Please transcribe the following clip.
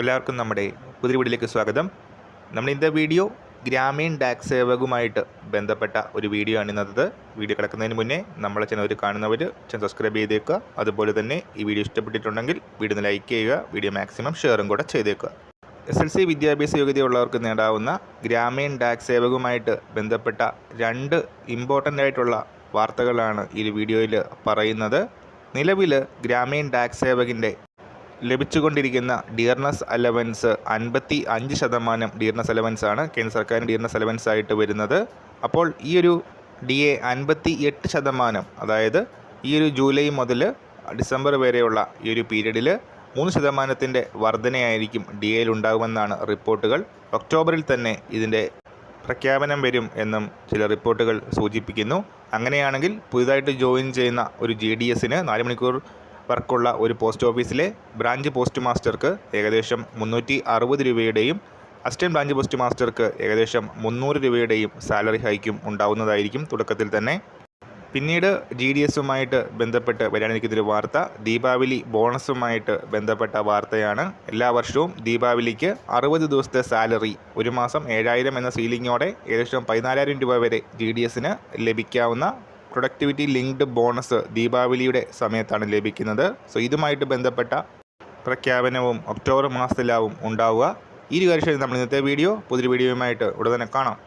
എല്ലാവർക്കും നമ്മുടെ പുതിയ വീഡിയോയിലേക്ക് സ്വാഗതം. നമ്മൾ ഇന്നത്തെ വീഡിയോ ഗ്രാമീൺ ടാക്സ് സേവകുമായിട്ട് ബന്ധപ്പെട്ട ഒരു വീഡിയോ ആണ് ഇന്നത്തത്. വീഡിയോ കിടക്കുന്നതിന് മുന്നേ നമ്മളെ ചാനൽ കാണുന്നവർ ചാനൽ സബ്സ്ക്രൈബ് ചെയ്തേക്കുക. അതുപോലെ തന്നെ ഈ വീഡിയോ ഇഷ്ടപ്പെട്ടിട്ടുണ്ടെങ്കിൽ വീഡിയോ ലൈക്ക് ചെയ്യുക വീഡിയോ മാക്സിമം ഷെയറും കൂടെ ചെയ്തേക്കുക. എസ് എൽ സി വിദ്യാഭ്യാസ യോഗ്യതയുള്ളവർക്ക് നേടാവുന്ന ഗ്രാമീൺ ടാക്സ് സേവകുമായിട്ട് ബന്ധപ്പെട്ട രണ്ട് ഇമ്പോർട്ടന്റ് ആയിട്ടുള്ള വാർത്തകളാണ് ഈ വീഡിയോയിൽ പറയുന്നത്. നിലവിൽ ഗ്രാമീൺ ടാക്സ് സേവകിന്റെ ലഭിച്ചുകൊണ്ടിരിക്കുന്ന ഡിയർനസ് അലവൻസ് അൻപത്തി അഞ്ച് ശതമാനം ഡിയർനസ് അലവൻസ് ആണ്. കേന്ദ്ര സർക്കാരിന് ഡിയർനസ് അലവൻസ് ആയിട്ട് വരുന്നത്. അപ്പോൾ ഈ ഒരു ഡി എ അൻപത്തി എട്ട് ശതമാനം അതായത് ഈ ഒരു ജൂലൈ മുതൽ ഡിസംബർ വരെയുള്ള ഈ ഒരു പീരീഡിൽ മൂന്ന് ശതമാനത്തിന്റെ വർധനയായിരിക്കും ഡി എയിൽ ഉണ്ടാകുമെന്നാണ് റിപ്പോർട്ടുകൾ. ഒക്ടോബറിൽ തന്നെ ഇതിന്റെ പ്രഖ്യാപനം വരും എന്നും ചില റിപ്പോർട്ടുകൾ സൂചിപ്പിക്കുന്നു. അങ്ങനെയാണെങ്കിൽ പുതുതായിട്ട് ജോയിൻ ചെയ്യുന്ന ഒരു ജി ഡി എസിന് നാല് മണിക്കൂർ വർക്കുള്ള ഒരു പോസ്റ്റ് ഓഫീസിലെ ബ്രാഞ്ച് പോസ്റ്റ് മാസ്റ്റർക്ക് ഏകദേശം മുന്നൂറ്റി അറുപത് രൂപയുടെയും അസിസ്റ്റന്റ് ബ്രാഞ്ച് പോസ്റ്റ് മാസ്റ്റർക്ക് ഏകദേശം മുന്നൂറ് രൂപയുടെയും സാലറി ഹൈക്കും ഉണ്ടാവുന്നതായിരിക്കും തുടക്കത്തിൽ തന്നെ. പിന്നീട് ജി ഡി എസുമായിട്ട് ബന്ധപ്പെട്ട് വരാനിരിക്കുന്നൊരു വാർത്ത ദീപാവലി ബോണസുമായിട്ട് ബന്ധപ്പെട്ട വാർത്തയാണ്. എല്ലാ വർഷവും ദീപാവലിക്ക് അറുപത് ദിവസത്തെ സാലറി ഒരു മാസം ഏഴായിരം എന്ന സീലിങ്ങോടെ ഏകദേശം പതിനാലായിരം രൂപ വരെ ജി ഡി എസിന് ലഭിക്കാവുന്ന പ്രൊഡക്ടിവിറ്റി ലിങ്ക്ഡ് ബോണസ് ദീപാവലിയുടെ സമയത്താണ് ലഭിക്കുന്നത്. സോ ഇതുമായിട്ട് ബന്ധപ്പെട്ട പ്രഖ്യാപനവും ഒക്ടോബർ മാസത്തിലാവും ഉണ്ടാവുക. ഈ ഒരു കാര്യം നമ്മൾ ഇന്നത്തെ വീഡിയോ പുതിയൊരു വീഡിയോയുമായിട്ട് ഉടനെ കാണാം.